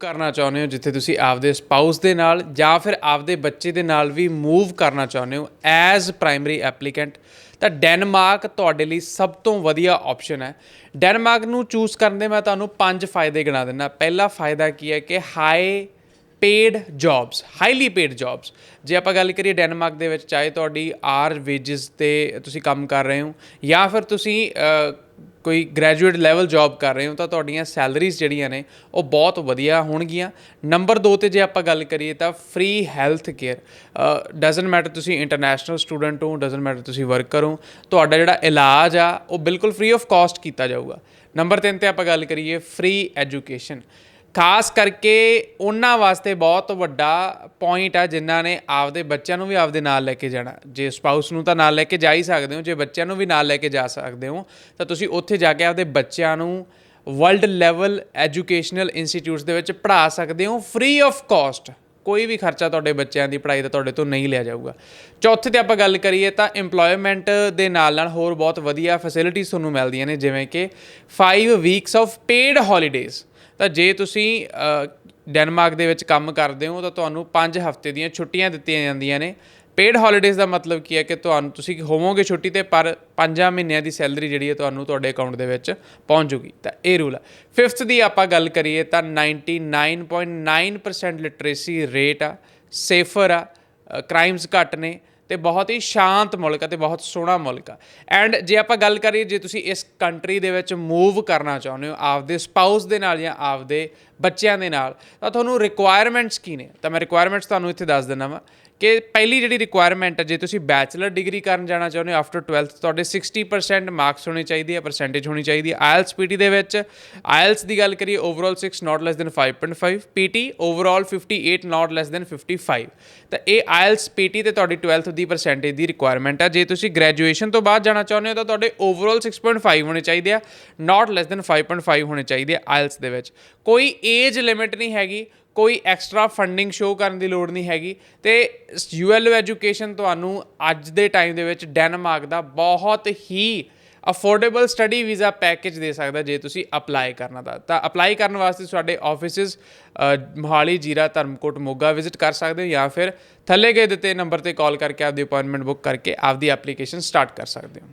ਕਰਨਾ ਚਾਹੁੰਦੇ ਹੋ? ਜਿੱਥੇ ਤੁਸੀਂ ਆਪਦੇ ਸਪਾਊਸ ਦੇ ਨਾਲ ਜਾਂ ਫਿਰ ਆਪਦੇ ਬੱਚੇ ਦੇ ਨਾਲ ਵੀ ਮੂਵ ਕਰਨਾ ਚਾਹੁੰਦੇ ਹੋ ਐਜ਼ ਪ੍ਰਾਇਮਰੀ ਐਪਲੀਕੈਂਟ ਤਾਂ ਡੈਨਮਾਰਕ ਤੁਹਾਡੇ ਲਈ ਸਭ ਤੋਂ ਵਧੀਆ ਆਪਸ਼ਨ ਹੈ। ਡੈਨਮਾਰਕ ਨੂੰ ਚੂਜ਼ ਕਰਨ ਦੇ ਮੈਂ ਤੁਹਾਨੂੰ ਪੰਜ ਫਾਇਦੇ ਗਿਣਾ ਦਿੰਦਾ। ਪਹਿਲਾ ਫਾਇਦਾ ਕੀ ਹੈ ਕਿ high paid jobs highly paid jobs ਜੇ ਆਪਾਂ ਗੱਲ ਕਰੀਏ ਡੈਨਮਾਰਕ ਦੇ ਵਿੱਚ, ਚਾਹੇ ਤੁਹਾਡੀ ਆਰ ਵੇਜਸ ਤੇ ਤੁਸੀਂ ਕੰਮ ਕਰ ਰਹੇ ਹੋ ਜਾਂ ਫਿਰ ਤੁਸੀਂ ਕੋਈ ਗ੍ਰੈਜੂਏਟ ਲੈਵਲ ਜੌਬ ਕਰ ਰਹੇ ਹੋ ਤਾਂ ਤੁਹਾਡੀਆਂ ਸੈਲਰੀਜ਼ ਜਿਹੜੀਆਂ ਨੇ ਉਹ ਬਹੁਤ ਵਧੀਆ ਹੋਣਗੀਆਂ। ਨੰਬਰ 2 ਤੇ ਜੇ ਆਪਾਂ ਗੱਲ ਕਰੀਏ ਤਾਂ free health care doesn't matter ਤੁਸੀਂ ਇੰਟਰਨੈਸ਼ਨਲ ਸਟੂਡੈਂਟ ਹੋ ਡਸਨਟ ਮੈਟਰ ਤੁਸੀਂ ਵਰਕਰ ਹੋ, ਤੁਹਾਡਾ ਜਿਹੜਾ ਇਲਾਜ ਆ, ਉਹ ਬਿਲਕੁਲ ਫ੍ਰੀ ਆਫ ਕਾਸਟ ਕੀਤਾ ਜਾਊਗਾ। ਨੰਬਰ 3 ਤੇ ਆਪਾਂ ਗੱਲ ਕਰੀਏ ਫ੍ਰੀ ਐਜੂਕੇਸ਼ਨ ਖਾਸ ਕਰਕੇ ਉਹਨਾਂ ਵਾਸਤੇ ਬਹੁਤ ਵੱਡਾ ਪੁਆਇੰਟ ਆ ਜਿਨ੍ਹਾਂ ਨੇ ਆਪਦੇ ਬੱਚਿਆਂ ਨੂੰ ਵੀ ਆਪਦੇ ਨਾਲ ਲੈ ਕੇ ਜਾਣਾ। ਜੇ ਸਪਾਊਸ ਨੂੰ ਤਾਂ ਨਾਲ ਲੈ ਕੇ ਜਾ ਹੀ ਸਕਦੇ ਹੋ, ਜੇ ਬੱਚਿਆਂ ਨੂੰ ਵੀ ਨਾਲ ਲੈ ਕੇ ਜਾ ਸਕਦੇ ਹੋ, ਤਾਂ ਤੁਸੀਂ ਉੱਥੇ ਜਾ ਕੇ ਆਪਦੇ ਬੱਚਿਆਂ ਨੂੰ ਵਰਲਡ ਲੈਵਲ ਐਜੂਕੇਸ਼ਨਲ ਇੰਸਟੀਚਿਊਟਸ ਦੇ ਵਿੱਚ ਪੜ੍ਹਾ ਸਕਦੇ ਹੋ ਫ੍ਰੀ ਆਫ ਕਾਸਟ ਕੋਈ ਵੀ ਖਰਚਾ ਤੁਹਾਡੇ ਬੱਚਿਆਂ ਦੀ ਪੜ੍ਹਾਈ ਦਾ ਤੁਹਾਡੇ ਤੋਂ ਨਹੀਂ ਲਿਆ ਜਾਊਗਾ। ਚੌਥੇ ਤੇ ਆਪਾਂ ਗੱਲ ਕਰੀਏ ਤਾਂ EMPLOYMENT ਦੇ ਨਾਲ ਨਾਲ ਹੋਰ ਬਹੁਤ ਵਧੀਆ ਫੈਸਿਲਿਟੀਜ਼ ਤੁਹਾਨੂੰ ਮਿਲਦੀਆਂ ਨੇ, ਜਿਵੇਂ ਕਿ 5 ਵੀਕਸ ਆਫ ਪੇਡ ਹੌਲੀਡੇਜ਼ ਤਾਂ ਜੇ ਤੁਸੀਂ ਡੈਨਮਾਰਕ ਦੇ ਵਿੱਚ ਕੰਮ ਕਰਦੇ ਹੋ ਤਾਂ ਤੁਹਾਨੂੰ 5 ਹਫ਼ਤੇ ਦੀਆਂ ਛੁੱਟੀਆਂ ਦਿੱਤੀਆਂ ਜਾਂਦੀਆਂ ਨੇ। ਪੇਡ ਹੌਲੀਡੇਜ਼ ਦਾ ਮਤਲਬ ਕੀ ਹੈ ਕਿ ਤੁਹਾਨੂੰ ਤੁਸੀਂ ਹੋਵੋਗੇ ਛੁੱਟੀ ਤੇ ਪਰ 5 ਮਹੀਨਿਆਂ ਦੀ ਸੈਲਰੀ ਜਿਹੜੀ ਹੈ ਤੁਹਾਨੂੰ ਤੁਹਾਡੇ ਅਕਾਊਂਟ ਦੇ ਵਿੱਚ ਪਹੁੰਚ ਜੂਗੀ। ਤਾਂ ਇਹ ਰੂਲ ਹੈ ਫਿਫਥ ਦੀ ਆਪਾਂ ਗੱਲ ਕਰੀਏ ਤਾਂ 99.9% ਲਿਟਰੇਸੀ ਰੇਟ ਆ ਸੇਫਰ ਆ ਕ੍ਰਾਈਮਸ ਘੱਟ ਨੇ ਤੇ ਬਹੁਤ ਹੀ ਸ਼ਾਂਤ ਮੁਲਕ ਆ ਤੇ ਬਹੁਤ ਸੋਹਣਾ ਮੁਲਕ ਆ। ਐਂਡ ਜੇ ਆਪਾਂ ਗੱਲ ਕਰੀਏ, ਜੇ ਤੁਸੀਂ ਇਸ ਕੰਟਰੀ ਦੇ ਵਿੱਚ ਮੂਵ ਕਰਨਾ ਚਾਹੁੰਦੇ ਹੋ, ਆਪਦੇ ਸਪਾਊਸ ਦੇ ਨਾਲ ਜਾਂ ਆਪਦੇ ਬੱਚਿਆਂ ਦੇ ਨਾਲ, ਤਾਂ ਤੁਹਾਨੂੰ ਰਿਕੁਆਇਰਮੈਂਟਸ ਕੀ ਨੇ? ਤਾਂ ਮੈਂ ਰਿਕੁਆਇਰਮੈਂਟਸ ਤੁਹਾਨੂੰ ਇੱਥੇ ਦੱਸ ਦਿੰਦਾ ਵਾਂ। ਕਿ ਪਹਿਲੀ ਜਿਹੜੀ ਰਿਕੁਆਇਰਮੈਂਟ ਹੈ, ਜੇ ਤੁਸੀਂ ਬੈਚਲਰ ਡਿਗਰੀ ਕਰਨ ਜਾਣਾ ਚਾਹੁੰਦੇ ਹੋ ਆਫਟਰ 12th ਤੁਹਾਡੇ 60% ਮਾਰਕਸ ਹੋਣੇ ਚਾਹੀਦੇ ਆ ਪਰਸੈਂਟੇਜ ਹੋਣੀ ਚਾਹੀਦੀ ਹੈ ਆਇਲਸ ਪੀਟੀ ਦੇ ਵਿੱਚ ਆਇਲਸ ਦੀ ਗੱਲ ਕਰੀਏ overall 6 not less than 5.5 PT overall 58 not less than 55 ਤਾਂ ਇਹ ਆਇਲਸ ਪੀਟੀ ਤੇ ਤੁਹਾਡੀ 12th ਦੀ ਪਰਸੈਂਟੇਜ ਦੀ ਰਿਕੁਆਇਰਮੈਂਟ ਹੈ ਜੇ ਤੁਸੀਂ ਗ੍ਰੈਜੂਏਸ਼ਨ ਤੋਂ ਬਾਅਦ ਜਾਣਾ ਚਾਹੁੰਦੇ ਹੋ, ਤਾਂ ਤੁਹਾਡੇ ਓਵਰਆਲ 6.5 ਹੋਣੇ ਚਾਹੀਦੇ ਆ ਨਾਟ ਲੈਸ ਦੈਨ 5.5 ਹੋਣੇ ਚਾਹੀਦੇ ਆ ਆਇਲਸ ਦੇ ਵਿੱਚ। ਕੋਈ ਏਜ ਲਿਮਿਟ ਨਹੀਂ ਹੈਗੀ ਕੋਈ ਐਕਸਟਰਾ ਫੰਡਿੰਗ ਸ਼ੋ ਕਰਨ ਦੀ ਲੋੜ ਨਹੀਂ ਹੈਗੀ। ਤੇ ਯੂਐਲਓ ਐਜੂਕੇਸ਼ਨ ਤੁਹਾਨੂੰ ਅੱਜ ਦੇ ਟਾਈਮ ਦੇ ਵਿੱਚ ਡੈਨਮਾਰਕ ਦਾ ਬਹੁਤ ਹੀ ਅਫੋਰਡੇਬਲ ਸਟੱਡੀ ਵੀਜ਼ਾ ਪੈਕੇਜ ਦੇ ਸਕਦਾ ਜੇ ਤੁਸੀਂ ਅਪਲਾਈ ਕਰਨਾ ਦਾ ਤਾਂ ਅਪਲਾਈ ਕਰਨ ਵਾਸਤੇ ਸਾਡੇ ਆਫਿਸਿਸ ਮੋਹਾਲੀ, ਜੀਰਾ, ਧਰਮਕੋਟ, ਮੋਗਾ ਵਿਜ਼ਿਟ ਕਰ ਸਕਦੇ ਹੋ ਜਾਂ ਫਿਰ ਥੱਲੇ ਗਏ ਦਿੱਤੇ ਨੰਬਰ ਤੇ ਕਾਲ ਕਰਕੇ ਆਪਦੀ ਅਪਾਇੰਟਮੈਂਟ ਬੁੱਕ ਕਰਕੇ ਆਪਦੀ ਐਪਲੀਕੇਸ਼ਨ ਸਟਾਰਟ ਕਰ ਸਕਦੇ ਹੋ।